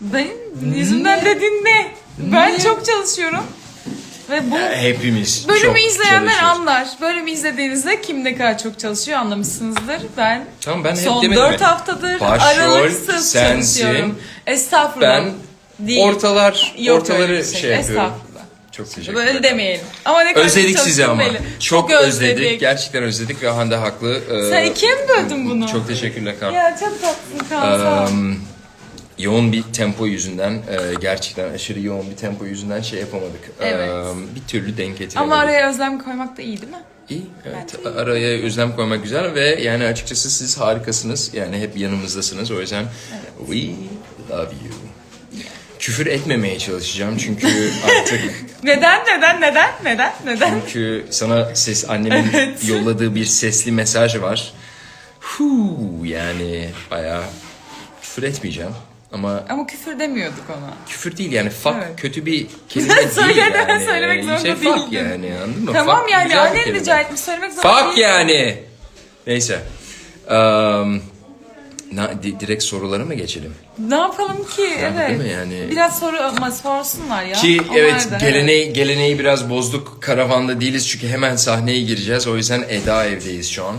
Benim yüzümden dediğin ne? Ben çok çalışıyorum. Ve bu Hepimiz bölümü çok izleyenler çalışıyoruz. anlar. Bölümü izlediğinizde kim ne kadar çok çalışıyor anlamışsınızdır. Ben Tamam ben hep son demedim 4 mi? haftadır Başrol aralıksız sensin. çalışıyorum. Estağfurullah. Ben Değil. ortalar Yok öyle ortaları bir şey, yapıyorum. Estağfurullah. Çok teşekkür Böyle ederim. demeyelim. Ama ne kadar Özledik çok sizi ama. belli. Çok, özledik. Gerçekten özledik ve Hande haklı. Ee, Sen ikiye mi böldün bunu? Çok teşekkürler Kaan. Ya çok tatlısın Kaan sağ ol. Eee, yoğun bir tempo yüzünden e, gerçekten aşırı yoğun bir tempo yüzünden şey yapamadık. Evet. Eee, bir türlü denk getiremedik. Ama araya özlem koymak da iyi değil mi? İyi, evet. Araya özlem koymak güzel ve yani açıkçası siz harikasınız. Yani hep yanımızdasınız. O yüzden we love you. Küfür etmemeye çalışacağım çünkü artık Neden neden neden neden neden? çünkü sana ses annemin Evet. yolladığı bir sesli mesaj var. Huu yani bayağı küfür etmeyeceğim ama Ama küfür demiyorduk ona. küfür değil yani fuck Evet. kötü bir kelime değil Söylemeden yani. söylemek zorunda şey, fuck değildin. yani anladın mı? Tamam Fuck yani güzel bir annen kelime. rica etmiş söylemek zorunda Fuck değil. yani. Neyse. Um, na, di- direkt sorulara mı geçelim? Ne yapalım ki? evet. değil mi yani? Biraz soru ama sorsunlar ya. Ki Onlar evet da, geleneği, geleneği biraz bozduk. Karavanda değiliz çünkü hemen sahneye gireceğiz. O yüzden Eda evdeyiz şu an.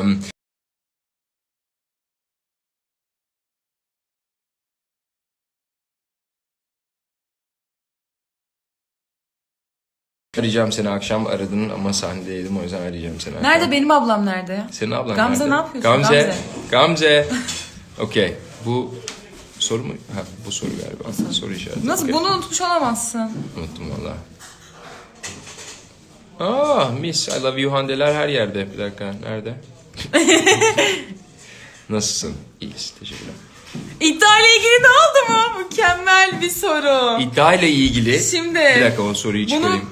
Um, Arayacağım seni akşam aradın ama sahnedeydim o yüzden arayacağım seni. akşam. Nerede benim ablam nerede ya? Senin ablan Gamze nerede? ne yapıyorsun? Gamze. Gamze. Gamze. Okey. Bu soru mu? Ha, bu soru galiba. Soru işareti. Nasıl Okey. bunu unutmuş olamazsın. Unuttum valla. Aa Miss I love you Hande'ler her yerde. Bir dakika nerede? Nasılsın? İyiyiz. Teşekkürler. İddia ile ilgili ne oldu mu? Mükemmel bir soru. İddia ile ilgili. Şimdi, Bir dakika o soruyu Bunu çıkarayım.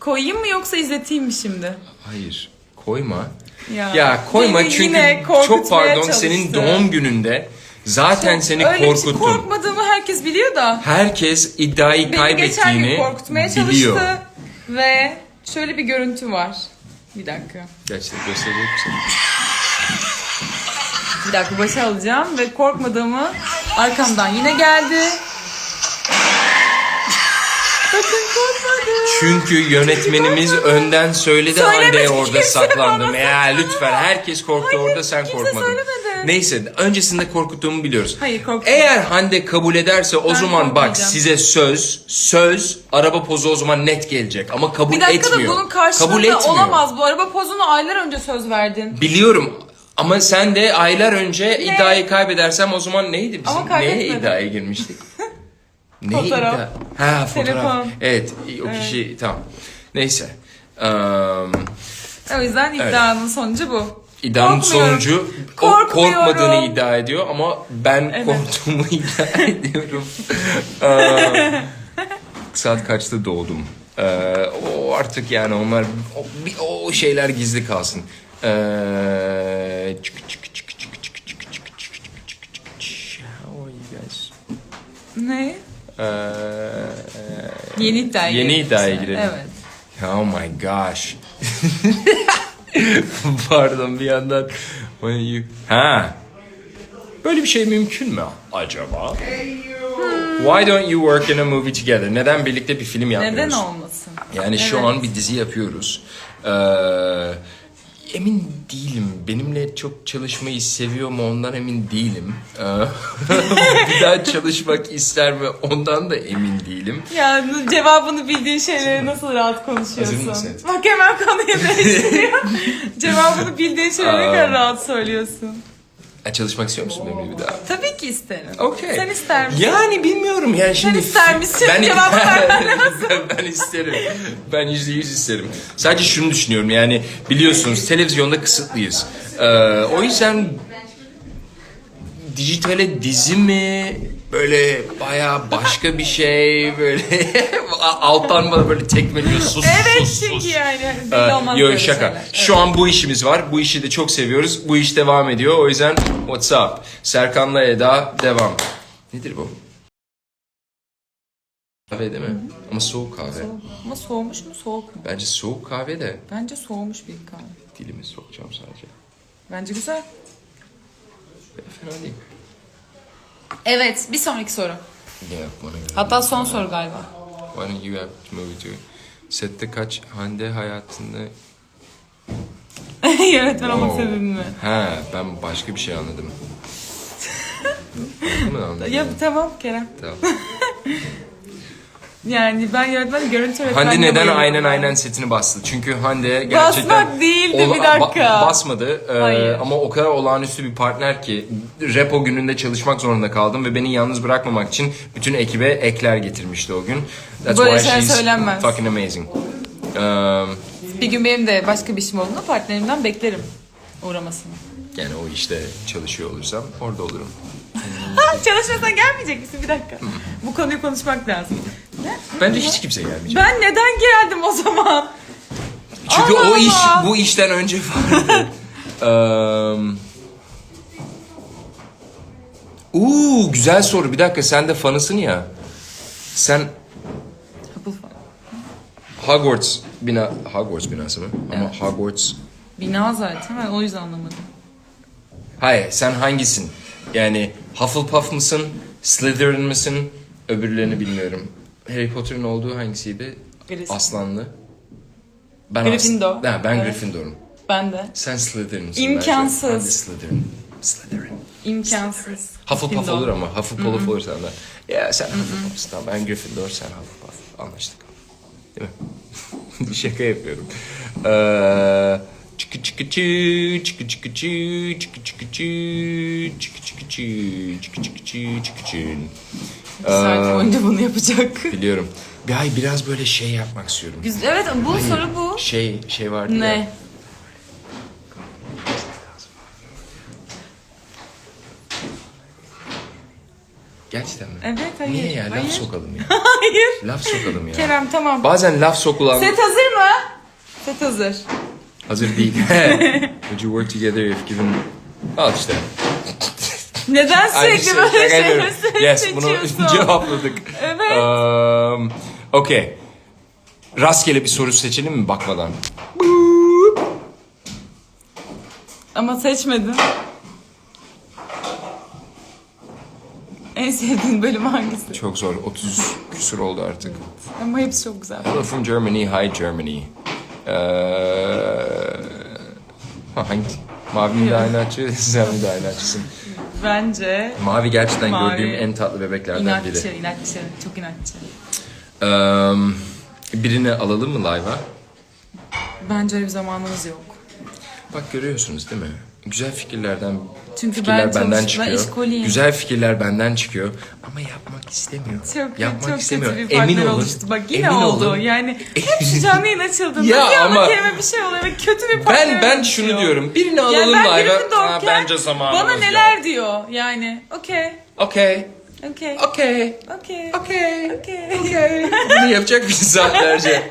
Koyayım mı yoksa izleteyim mi şimdi? Hayır. Koyma. Ya, Ya, koyma beni çünkü yine çok korkutmaya pardon senin çalıştı. doğum gününde zaten seni Öyle bir şey korkuttum. korkmadığımı herkes biliyor da. Herkes iddiayı Beni geçen gün kaybettiğini korkutmaya çalıştı. biliyor. Ve şöyle bir görüntü var. Bir dakika. Gerçekten gösterecek misin? Bir dakika başa alacağım ve korkmadığımı arkamdan yine geldi. Çünkü yönetmenimiz önden söyledi Hande orada saklandım. Ya lütfen herkes korktu orada sen korkmadın. Neyse öncesinde korkuttuğumu biliyoruz. Hayır, korkmadım. Eğer Hande kabul ederse o Ben zaman bak korkmayacağım. size söz söz araba pozu o zaman net gelecek ama kabul Bir dakika etmiyor. da bunun kabul karşılığında etmiyor. olamaz. Bu araba pozunu aylar önce söz verdin. Biliyorum ama sen de aylar önce iddiayı kaybedersem o zaman neydi bizim? Ama Neye kaybetmedim. iddiaya girmiştik? Neye Fotoğraf. Ha fotoğraf. Telefon. Evet o kişi tamam. Neyse. Um, O yüzden iddianın sonucu bu. iddianın Korkmuyorum. sonucu o Korkmuyorum. korkmadığını iddia ediyor ama ben Evet. korktuğumu iddia ediyorum. Um, saat kaçta doğdum? Ee, o artık yani onlar o, bir- o şeyler gizli kalsın. Ee, çık- çık- çık- çık- çık- çık- çık- çık- çık- çık- çık. How are you guys? Ne? Ee, Yeni iddiaya Yeni girelim iddiaya girelim. Evet. Oh my gosh. Pardon bir yandan. Ha. Böyle bir şey mümkün mü acaba? Why don't you work in a movie together? Neden birlikte bir film yapmıyoruz? Neden olmasın? Yani şu Evet. an bir dizi yapıyoruz. Ee, emin değilim. Benimle çok çalışmayı seviyor mu ondan emin değilim. Ee, bir daha çalışmak ister mi ondan da emin değilim. Ya cevabını bildiğin şeyleri nasıl rahat konuşuyorsun? Hazır? Bak hemen konuyu değiştiriyor. cevabını bildiğin şeyleri ne kadar rahat söylüyorsun. Ha, çalışmak istiyor musun benimle bir daha? Tabii ki isterim. Okey. Sen ister misin? Yani bilmiyorum yani şimdi. ister misin? Ben, Cevabı vermen ben isterim. Ben yüzde yüz isterim. Sadece şunu düşünüyorum yani biliyorsunuz televizyonda kısıtlıyız. Ee, o yüzden dijitale dizi mi böyle baya başka bir şey böyle alttan bana böyle tekmeliyor sus Evet sus sus. çünkü yani Ee, belli olmaz Yo böyle şaka. şeyler. Şu an bu işimiz var. Bu işi de çok seviyoruz. Bu iş devam ediyor. O yüzden what's up? Serkan'la Eda devam. Nedir bu? Kahve değil mi? Ama soğuk kahve. Ama soğumuş mu soğuk mu? Bence soğuk kahve de Bence soğumuş bir kahve. dilimi sokacağım sadece. Bence güzel. Fena değil. Evet bir sonraki soru. Yeah, bana göre. Hatta son soru galiba. Why don't you have to move to? Sette kaç Hande hayatında... Yönetmen olmak Wow. istedin mi? Ha ben başka bir şey anladım. Anladın mı anladım? Ya tamam Kerem. Tamam. Yani ben yönetmen görüntü öğretmenliğe Hande neden aynen aynen setini bastı? Çünkü Hande gerçekten... Basmak değildi, bir dakika. ba- basmadı Ee, Hayır. ama o kadar olağanüstü bir partner ki repo gününde çalışmak zorunda kaldım ve beni yalnız bırakmamak için bütün ekibe ekler getirmişti o gün. That's Böyle why şeyler she's söylenmez. fucking amazing. Um, Bir gün benim de başka bir işim olduğunda partnerimden beklerim uğramasını. yani o işte çalışıyor olursam orada olurum. Çalışmasan gelmeyecek misin? Bir dakika. Bu konuyu konuşmak lazım. Bence hiç kimse gelmeyecek. Ben neden geldim o zaman? Çünkü Allah o iş Allah. bu işten önce vardı. um, Uuu güzel soru. Bir dakika sen de fanısın ya. Sen Hufflepuff. Hogwarts bina Hogwarts binası mı? Ama Hogwarts Bina zaten ben o yüzden anlamadım. Hayır sen hangisin? Yani Hufflepuff mısın? Slytherin misin? Öbürlerini bilmiyorum. Harry Potter'ın olduğu hangisiydi? Birisi. Aslanlı. Ben Gryffindor. As- ha, ben Evet. Gryffindor'um. Ben de. Sen Slytherin'sin İmkansız. bence. Ben de Slytherin. Slytherin. İmkansız. Hufflepuff Gryffindor. olur ama Hufflepuff olur senden. Ya sen Hufflepuff'sın tamam ben Gryffindor sen Hufflepuff. Anlaştık. Değil mi? Şaka yapıyorum. Ee, çıkı çıkı çı çıkı çıkı çı çıkı çıkı çı çıkı çıkı çı çıkı çıkı çı çıkı çı. Bir saat boyunca bunu yapacak. Biliyorum. Bir ay biraz böyle şey yapmak istiyorum. Güzel. Evet bu soru bu. Şey şey vardı ya. Ne? Gerçekten mi? Evet hayır. Niye ya? Laf hayır. sokalım ya. Hayır. Laf sokalım ya. Kerem tamam. Bazen laf sokulan... Set hazır mı? Set hazır. Hazır değil. Would you work together if given... Al işte. Neden Aynı sürekli şey, böyle şeyleri Yes, bunu cevapladık. Evet. Um, Okey. Rastgele bir soru seçelim mi bakmadan? Ama seçmedin. En sevdiğin bölüm hangisi? Çok zor. 30 küsur oldu artık. Ama hepsi çok güzel. Hello from Germany. Hi Germany. Ee, ha, hangi? Mavi mi daha inatçı, sen mi daha inatçısın? Bence Mavi gerçekten Mavi. gördüğüm en tatlı bebeklerden inatçı, biri. inatçı. Çok inatçı. Um, birini alalım mı live'a? Bence öyle bir zamanımız yok. Bak görüyorsunuz değil mi? güzel fikirlerden Çünkü fikirler ben benden çalışma, çıkıyor. işkoliyim. Güzel fikirler benden çıkıyor ama yapmak istemiyor. Çok, yapmak çok istemiyor. kötü bir partner Emin oluştu. Bak yine Emin oldu. Olun. Yani hep şu canlı yayın açıldığında ya bir ama, kelime bir şey oluyor ve kötü bir partner Ben ben şunu diyor. diyorum. Birini alalım yani ben da ben, bence zamanımız Bana neler yok. diyor yani. Okey. Okey. Okey. Okey. Okey. Okey. Okey. Bunu yapacak bir saatlerce. Şey.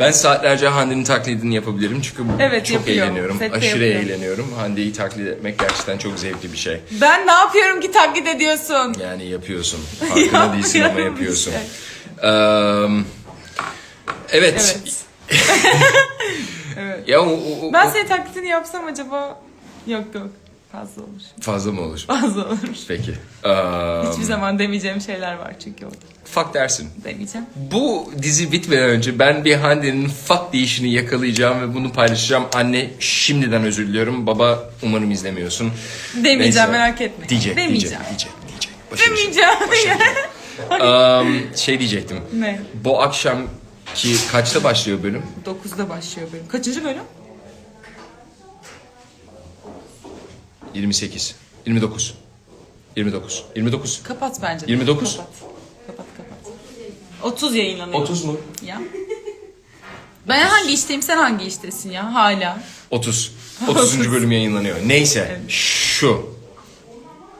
Ben saatlerce Hande'nin taklidini yapabilirim çünkü Evet, çok yapıyor. eğleniyorum. Sette Aşırı yapıyor. eğleniyorum. Hande'yi taklit etmek gerçekten çok zevkli bir şey. Ben ne yapıyorum ki taklit ediyorsun? Yani yapıyorsun. Farkında değilsin ama yapıyorsun. işte. Eee, evet. Evet. Ya o, o- o- Ben senin taklitini yapsam acaba? Yok yok. Fazla olur. fazla mı olur? Fazla olur. Peki. Eee, Hiçbir zaman demeyeceğim şeyler var çünkü orada. fuck dersin. Demeyeceğim. Bu dizi bitmeden önce ben bir Hande'nin fuck deyişini yakalayacağım ve bunu paylaşacağım. Anne şimdiden özür diliyorum. Baba umarım izlemiyorsun. Demeyeceğim Neyse. merak etme. Diyecek, Demeyeceğim. diyecek, diyecek, diyecek. Başarı. Demeyeceğim. Eee, şey diyecektim. ne? Bu akşam ki kaçta başlıyor bölüm? 9'da başlıyor bölüm. Kaçıncı bölüm? 28. 29. 29. 29. Kapat bence. 29. Kapat. Kapat kapat. 30 yayınlanıyor. 30 mu? Ya. Ben hangi işteyim sen hangi iştesin ya hala? 30. 30. bölüm yayınlanıyor. Neyse şu.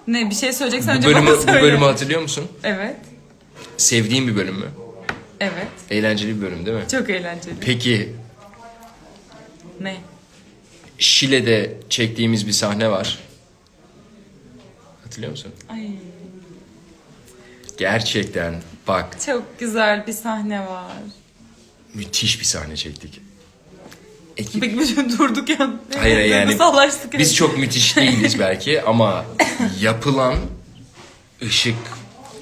Ne bir şey söyleyeceksen Bu önce bölümü, bana bu söyle. bölümü hatırlıyor musun? Evet. Sevdiğim bir bölüm mü? Evet. Eğlenceli bir bölüm değil mi? Çok eğlenceli. Peki Ne? Şile'de çektiğimiz bir sahne var. Hatırlıyor musun? Ay Gerçekten bak çok güzel bir sahne var. müthiş bir sahne çektik. Ekip Peki bütün durduk ya. Hayır yani biz çok müthiş değiliz belki ama yapılan ışık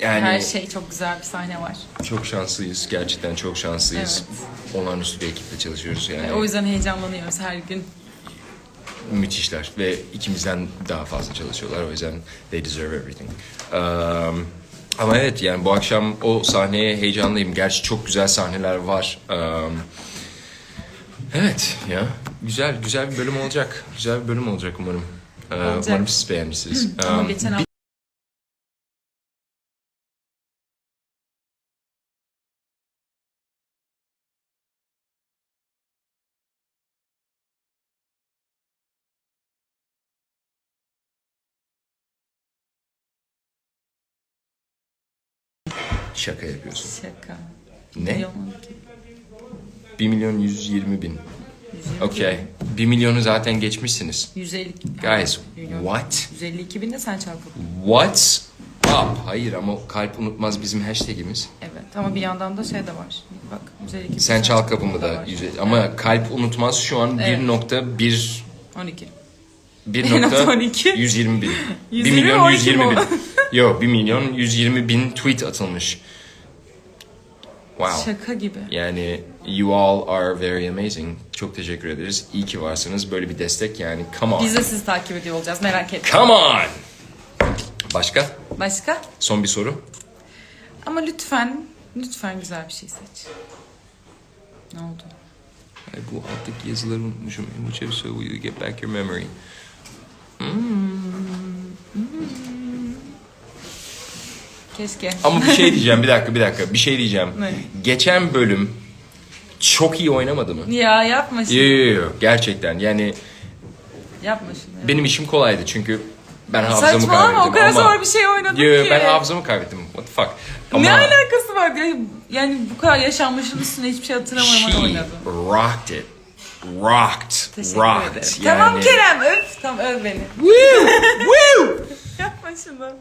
yani Her şey çok güzel bir sahne var. çok şanslıyız. Gerçekten çok şanslıyız. Olağanüstü bir ekiple çalışıyoruz yani. O yüzden heyecanlanıyoruz her gün. Müthişler ve ikimizden daha fazla çalışıyorlar o yüzden they deserve everything. Um, ama evet yani bu akşam o sahneye heyecanlıyım. Gerçi çok güzel sahneler var. Um, evet ya güzel güzel bir bölüm olacak. Güzel bir bölüm olacak umarım. Olacak. umarım siz beğenmişsiniz. Ama Um, geçen hafta şaka yapıyorsun. şaka. Ne? Milyon 1 milyon 120 bin. 152 Okay. 1 milyonu zaten geçmişsiniz. 152 Guys, Milyon. what? 152 bin de sen çarpı. What's up? Hayır ama kalp unutmaz bizim hashtagimiz. Evet ama bir yandan da şey de var. Bak 152 bin Sen çal kapımı da. yüze- Ama kalp unutmaz şu an Evet. 1.1 12. 1.120 120 bin. 1 mi, milyon 12 120 mi bin. Yok 1 milyon 120 bin tweet atılmış. Wow. Şaka gibi. Yani you all are very amazing. Çok teşekkür ederiz. İyi ki varsınız. Böyle bir destek yani. Come on. Biz de sizi takip ediyor olacağız merak etme. Come on. Başka? Başka? Son bir soru. Ama lütfen, lütfen güzel bir şey seç. Ne oldu? Ay, bu alttaki yazıları unutmuşum. In which episode will you get back your memory? Keşke. Ama bir şey diyeceğim. Bir dakika bir dakika. Bir şey diyeceğim. Ne? Geçen bölüm çok iyi oynamadı mı? Ya yapma şimdi. Yo, yo, yo. Gerçekten yani Yapma şimdi. benim işim kolaydı çünkü ben hafızamı kaybettim. Saçmalama o kadar ama... zor bir şey oynadık Yo, ki. ben hafızamı kaybettim. What the fuck? Ama Ne alakası var? Yani, yani bu kadar yaşanmışın üstüne hiçbir şey hatırlamıyorum she oynadım. rocked it. Rocked. Teşekkür rocked. ederim. Yani... Tamam Kerem öf. Tamam öv beni. Woo! Woo! Yapma şunu.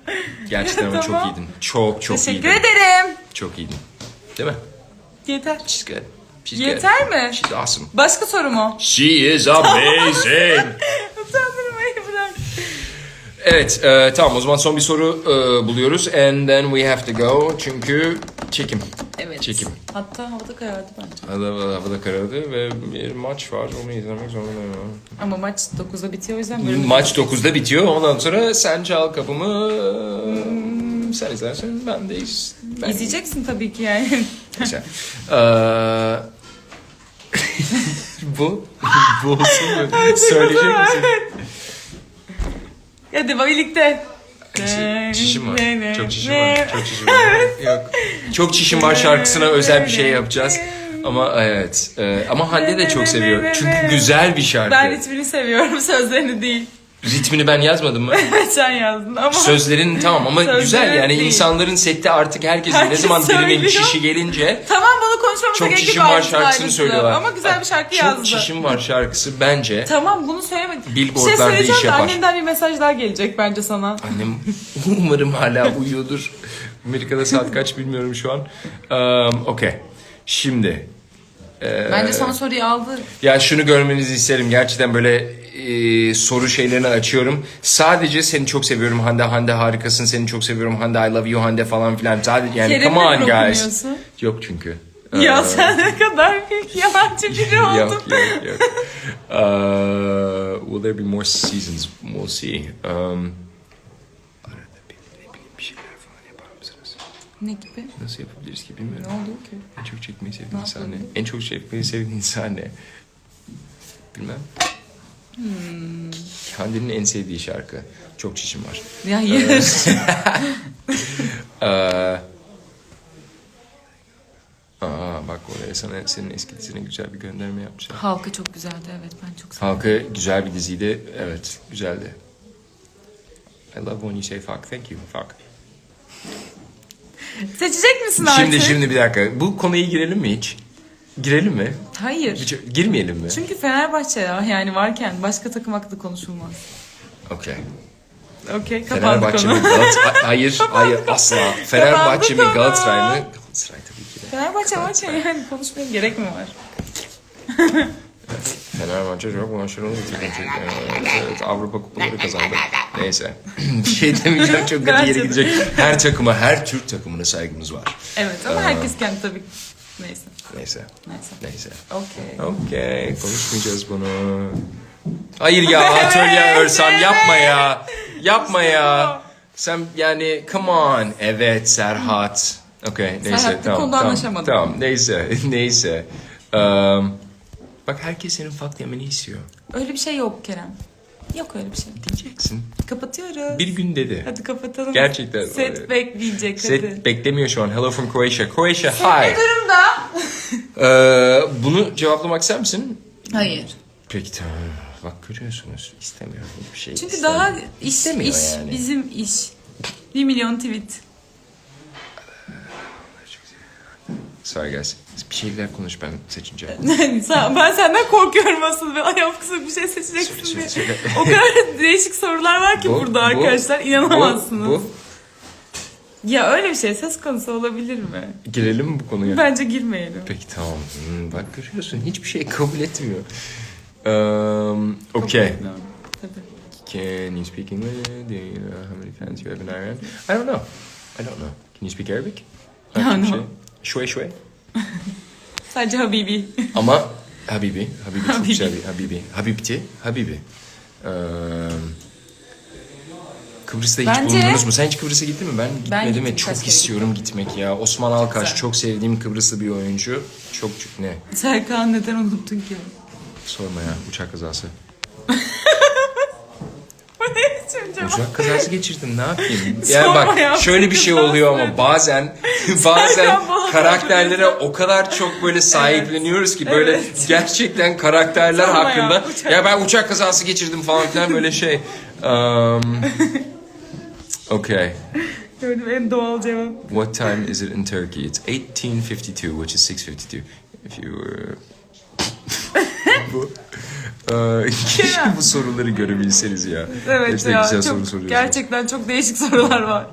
Gerçekten ama Tamam. çok iyiydin. Çok çok Teşekkür iyiydin. ederim. Çok iyiydin. Değil mi? Yeter. She's good. She's Yeter good. mi? She's awesome. Başka soru mu? She is amazing. Evet, e, tamam o zaman son bir soru e, buluyoruz. And then we have to go. Çünkü çekim. Evet. Çekim. Hatta havada karardı bence. Havada, havada karardı ve bir maç var. Onu izlemek zorundayım. Ama maç 9'da bitiyor o yüzden Maç 9'da bitiyor. Ondan sonra sen çal kapımı. Sen izlersin. Ben de iz. Ben İzleyeceksin tabii ki yani. Güzel. Ee, bu bu olsun mu? Söyleyecek misin? Hadi birlikte. Çişim var. Çok çişim var. Çok çişim var. Yok. Çok çişim var şarkısına özel bir şey yapacağız. Ama evet. Ee, ama Hande de çok seviyor. Çünkü güzel bir şarkı. Ben ritmini seviyorum sözlerini değil. Ritmini ben yazmadım mı? Sen yazdın ama. Sözlerin tamam ama Sözlerin güzel yani değil. insanların sette artık herkesin ne Herkes zaman birinin söylüyor. çişi gelince Tamam bunu konuşmamıza çok gerek yok. çişim var ayrıntılı şarkısını ayrıntılı. söylüyorlar. Ama güzel bir şarkı çok yazdı. çişim var şarkısı bence Tamam bunu söylemedim. Bir şey Billboardlarda söyleyeceğim iş de yapar. annemden bir mesaj daha gelecek bence sana. Annem umarım hala uyuyordur. Amerika'da saat kaç bilmiyorum şu an. Um, Okey. Şimdi. Bence sana soruyu aldı. Ya şunu görmenizi isterim. Gerçekten böyle e, soru şeylerini açıyorum. Sadece seni çok seviyorum Hande. Hande harikasın. Seni çok seviyorum Hande. I love you Hande falan filan. Sadece yani Kerem'le come on guys. Yok çünkü. Ya Ee, sen ne kadar büyük yalancı biri oldun. Yok yok yok. Uh, will there be more seasons? We'll see. Um, arada bir, ne bileyim bir şeyler falan yapar mısınız? Ne gibi? Nasıl yapabiliriz ki Ne bilmiyorum. oldu ki? En çok çekmeyi Ne sevdiğin sahne. En çok çekmeyi sevdiğin sahne. Bilmem. Hmm. Hande'nin en sevdiği şarkı. Çok çişim var. Ya hayır. Ee, aa bak oraya sana senin eski dizine güzel bir gönderme yapmışlar. Halka çok güzeldi evet ben çok sevdim. Halkı güzel bir diziydi. Evet, güzeldi. I love when you say fuck. Thank you. Fuck. Seçecek misin artık? Şimdi şimdi bir dakika. Bu konuya girelim mi hiç? Girelim mi? Hayır. Hiç, girmeyelim mi? Çünkü Fenerbahçe ya yani varken başka takım hakkında konuşulmaz. Okey. Okey kapandı Fenerbahçe mi konu. Galatasaray? Hayır, hayır asla. Fenerbahçe mi. Galatasaray mı? Galatasaray tabii ki de. Fenerbahçe varken yani konuşmaya gerek mi var? Fenerbahçe çok başarılı takım. çünkü, Evet, Avrupa kupaları kazandı. Neyse. bir şey demeyeceğim çok kötü yere de. gidecek. Her takıma, her Türk takımına saygımız var. Evet ama herkes kendi tabii. Neyse. Neyse. Neyse. Neyse. Okey. Okey. Konuşmayacağız bunu. Hayır ya atölye örsan yapma ya. Yapma ya. Sen yani come on. Evet Serhat. Okey neyse Serhat, tamam. konuda tamam. Tamam neyse neyse. Um, bak herkes senin fuck demeni istiyor. Öyle bir şey yok Kerem. Yok öyle bir şey. Diyeceksin. Kapatıyoruz. Bir gün dedi. Hadi kapatalım. Gerçekten. Set bekleyecek hadi. Set beklemiyor şu an. Hello from Croatia. Croatia Ne hi. durumda? Ee, bunu cevaplamak ister misin? Hayır. Peki tamam. Bak görüyorsunuz istemiyorum hiçbir şey. Çünkü daha iş, İstemiyor iş yani. bizim iş. Bir milyon tweet. Sorry guys. Bir şeyler konuş ben seçince. Sen- ben senden korkuyorum asıl ve ayağım kısa bir şey seçeceksin diye. O kadar değişik sorular var ki Bu- burada bu- arkadaşlar inanamazsınız. Bu, bu. Ya öyle bir şey söz konusu olabilir mi? Girelim mi bu konuya? Bence girmeyelim. Peki tamam. Hmm, bak görüyorsun hiçbir şey kabul etmiyor. Um, okay. Tabii. Can you speak English? Do you know how many fans you have in Iran? I don't know. I don't know. Can you speak Arabic? Ya, Başka bir no. Şuey şuey. Sadece Habibi. Ama Habibi. Habibi çok güzel bir Habibi. Habibti. Habibi. Um, Kıbrıs'ta hiç Bence- bulundunuz mu? Sen hiç Kıbrıs'a gittin mi? Ben gitmedim gittim, ve çok istiyorum gitmek ya. Osman Alkaş Güzel. çok sevdiğim Kıbrıslı bir oyuncu. Çok ne? Serkan neden unuttun ki? Sorma ya uçak kazası. Bu ne biçim cevap? Uçak kazası geçirdim ne yapayım? Yani Sorma bak ya, şöyle bir şey oluyor ama bazen bazen karakterlere o kadar çok böyle sahipleniyoruz ki böyle Evet. gerçekten karakterler Sorma ya, hakkında uçak- ya ben uçak kazası geçirdim falan filan böyle şey. Um, okay. Gördüm en doğal cevap. What time is it in Turkey? It's 1852, which is 6:52. If you were bu keşke bu soruları görebilseniz ya. Evet Gerçekten ya güzel soru çok, soruyorsunuz. gerçekten çok değişik sorular var.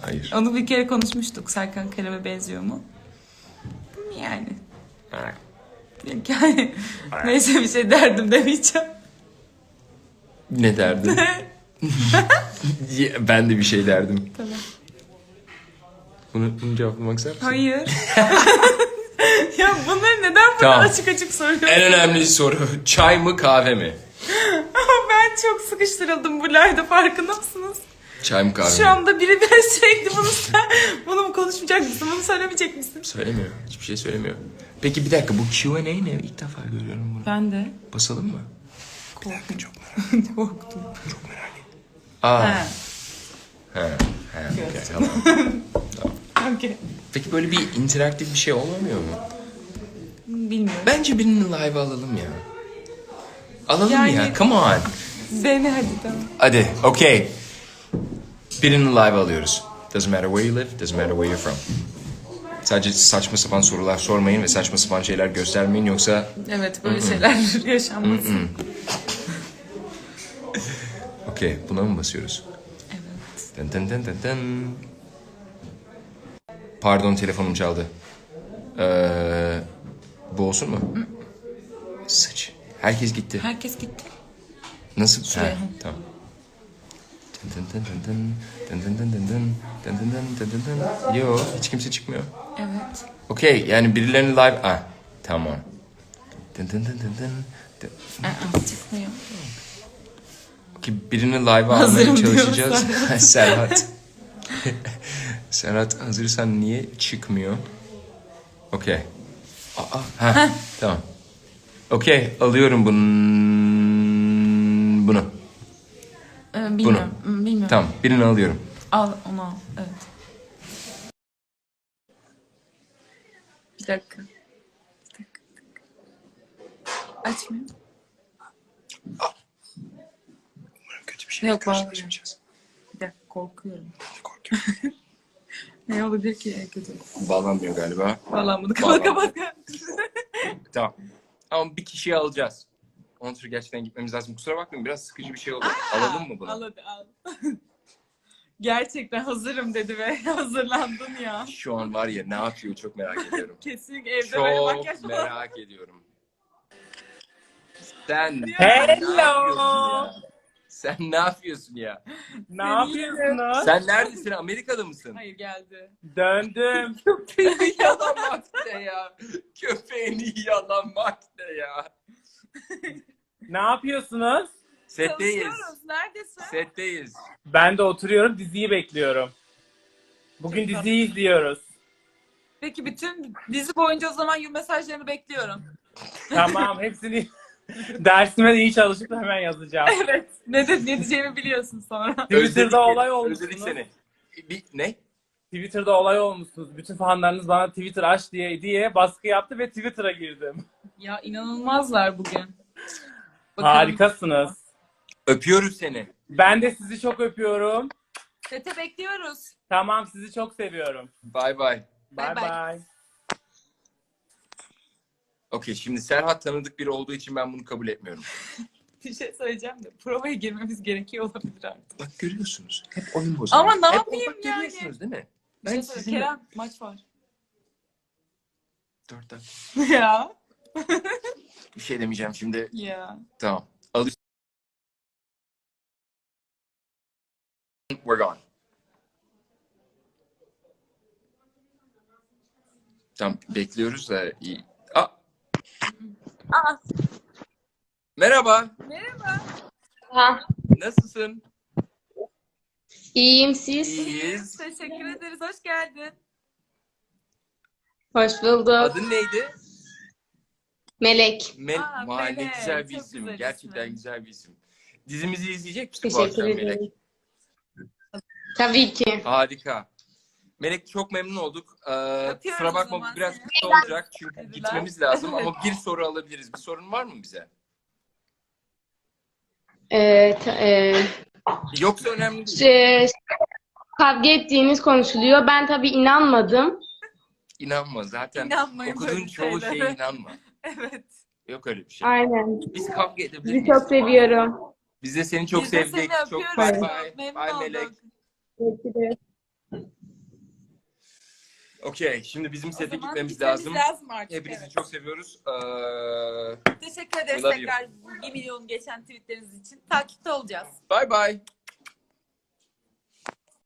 Hayır. Onu bir kere konuşmuştuk. Serkan Kerem'e benziyor mu? Yani. Yani neyse bir şey derdim demeyeceğim. Ne derdin? Ben de bir şey derdim. Tamam. Bunu, bunu cevaplamak ister misin? Hayır. ya bana Tamam. açık açık soruyorsun? En önemli soru. Çay mı kahve mi? Ben çok sıkıştırıldım bu layda farkında mısınız? Çay mı kahve Şu mi? anda biri ben sürekli bunu bunu mu konuşmayacak mısın? Bunu söylemeyecek misin? Söylemiyor. Hiçbir şey söylemiyor. Peki bir dakika bu Q&A ne? İlk defa görüyorum bunu. Ben de Basalım mı? Bir dakika çok merak korktum. Çok merak ettim. Aa. Ha, He. He. okey, tamam. okey. Peki böyle bir interaktif bir şey olmuyor mu? Bilmiyorum. Bence birini live alalım ya. Alalım Yani- ya. Come on. Dene hadi tamam. Hadi. Okay. Birini live alıyoruz. Doesn't matter where you live. Doesn't matter where you're from. Sadece saçma sapan sorular sormayın ve saçma sapan şeyler göstermeyin yoksa Evet böyle şeyler yaşanmasın. okey buna mı basıyoruz? Evet. Dın dın dın dın dın. Pardon telefonum çaldı. Ee, bu olsun mu? Sıç. Herkes gitti. Herkes gitti. Nasıl? Şuraya. Ha, tamam. Yo hiç kimse çıkmıyor. Evet. Okey yani birilerini live... Ah tamam. Dın dın dın dın dın. Aa, çıkmıyor. Okey birini live almaya Hazırım çalışacağız. Serhat. Serhat hazırsan niye çıkmıyor? Okey. Aa, ha, tamam. Okey alıyorum bunun... bunu. Ee, bilmiyorum. Hmm, Bilmiyorum. Tamam birini alıyorum. Al onu al. Evet. Bir dakika. Bir dakika. bir dakika. Açmıyor. Kötü bir şey Yok, bağlı. karşılaşmayacağız. Bir dakika korkuyorum. Korkuyorum. Ne olabilir ki kötü? Bağlanmıyor galiba. Bunu kapat kapat. Tamam. Ama bir kişiyi alacağız. Onun için gerçekten gitmemiz lazım. Kusura bakmayın biraz sıkıcı bir şey oldu. Alalım mı bunu? Al hadi al. Gerçekten hazırım dedi ve hazırlandın ya. Şu an var ya ne yapıyor çok merak ediyorum. Kesinlikle evde böyle makyaj çok merak ediyorum. Sen Hello. Sen ne yapıyorsun ya? Ne yapıyorsunuz? Sen neredesin? Amerika'da mısın? Hayır geldi. Döndüm. Köpeğini yalamak ne ya? Köpeğini yalamak ne ya? Ne yapıyorsunuz? Setteyiz. Çalışıyoruz. Neredesin? Setteyiz. Ben de oturuyorum diziyi bekliyorum. Bugün Çok diziyi izliyoruz. Peki bütün dizi boyunca o zaman yu mesajlarını bekliyorum. Tamam hepsini dersime de iyi çalışıp hemen yazacağım. Evet. Ne, de, ne diyeceğimi biliyorsun sonra. Twitter'da olay olmuşsunuz. Özledik seni. Bir, ne? Twitter'da olay olmuşsunuz. Bütün fanlarınız bana Twitter aç diye diye baskı yaptı ve Twitter'a girdim. Ya inanılmazlar bugün. Bakalım. Harikasınız. Öpüyoruz seni. Ben de sizi çok öpüyorum. Sete bekliyoruz. Tamam sizi çok seviyorum. Bay bay. Bye. bye. Okey şimdi Serhat tanıdık biri olduğu için ben bunu kabul etmiyorum. Bir şey söyleyeceğim de provaya girmemiz gerekiyor olabilir artık. Bak görüyorsunuz. Hep oyun bozuyor. Ama ne Hep yapayım bak yani? Görüyorsunuz değil mi? Bir şey söyle. sizinle... Kerem maç var. Dört dakika. ya. Bir şey demeyeceğim şimdi. Ya. Tamam. Alış. We're gone. Tamam bekliyoruz da iyi. Aa, merhaba. merhaba. Ha, Nasılsın? iyiyim siz. İyiyiz. Teşekkür ederiz. Hoş geldin. Hoş bulduk. Adın neydi? Melek. Mel Aa, Vay, ne Melek. güzel bir Çok isim. güzel Gerçekten isim. güzel bir isim. Dizimizi izleyecek misin bu Teşekkür akşam ederim. Melek? Tabii ki. Harika. Melek çok memnun olduk. Ee, kusura bakma biraz seni. kısa olacak çünkü Teşekkürler. gitmemiz lazım ama bir soru alabiliriz. Bir sorun var mı bize? Ta- e, Yoksa önemli değil. şey, kavga ettiğiniz konuşuluyor. Ben tabii inanmadım. İnanma zaten İnanmayın okuduğun böyle çoğu şeye şeylere. inanma. Evet. Yok öyle bir şey. Aynen. Biz kavga edebilir Sizi çok seviyorum. Biz de seni çok Biz de sevdik. seni Çok öpüyoruz. bay bay. Memnun Bay olduk. Melek. Görüşürüz. Okey. Şimdi bizim sete zaman gitmemiz lazım. lazım artık. Hepinizi evet. çok seviyoruz. Ee, Teşekkür ederiz love you. tekrar 1 milyon geçen tweetleriniz için. Takipte olacağız. bye bye.